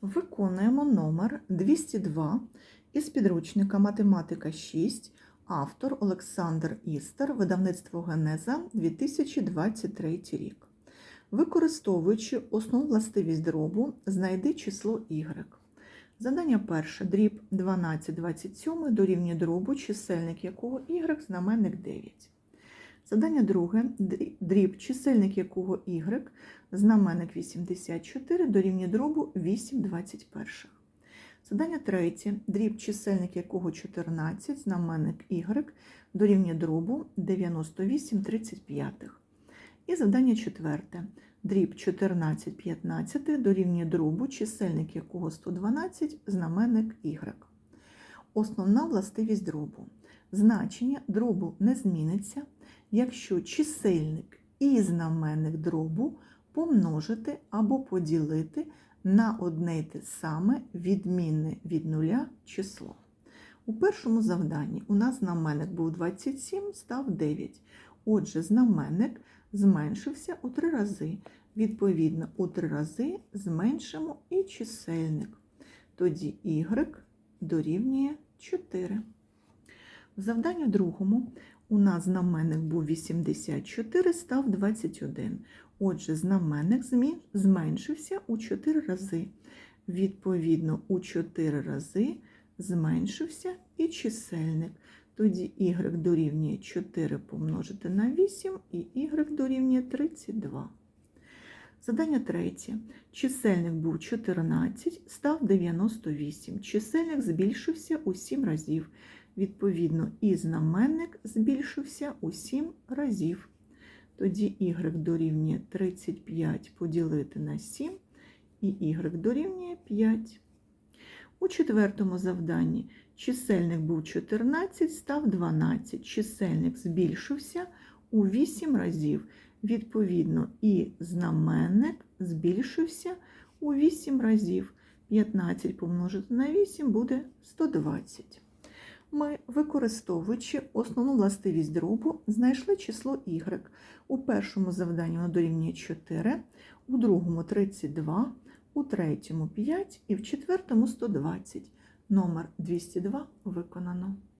Виконуємо номер 202 із підручника Математика 6, автор Олександр Істер, видавництво Генеза 2023 рік. Використовуючи основну властивість дробу, знайди число y. Задання перше. Дріб 1227 дорівнює дробу, чисельник якого y, знаменник 9. Задання друге. Дріб, чисельник якого y, знаменник 84 дорівнює дробу 8,21. Задання третє. Дріб, чисельник якого 14, знаменник y дорівнює дробу 98,35. І завдання четверте. Дріб 14 15 дорівнює дробу, чисельник якого 112, знаменник y. Основна властивість дробу. Значення дробу не зміниться, якщо чисельник і знаменник дробу помножити або поділити на одне й те саме відмінне від нуля число. У першому завданні у нас знаменник був 27, став 9. Отже, знаменник зменшився у три рази. Відповідно, у три рази зменшимо і чисельник. Тоді y дорівнює 4. В завданні другому у нас знаменник був 84, став 21. Отже, знаменник зменшився у 4 рази. Відповідно, у 4 рази зменшився і чисельник. Тоді y дорівнює 4 помножити на 8 і y дорівнює 32. Задання третє. Чисельник був 14, став 98. Чисельник збільшився у 7 разів. Відповідно, і знаменник збільшився у 7 разів. Тоді y дорівнює 35 поділити на 7, і y дорівнює 5. У четвертому завданні чисельник був 14, став 12. Чисельник збільшився у 8 разів. Відповідно, і знаменник збільшився у 8 разів. 15 помножити на 8 буде 120. Ми, використовуючи основну властивість дробу, знайшли число y. У першому завданні воно дорівнює 4, у другому 32, у третьому 5 і в четвертому 120. Номер 202 виконано.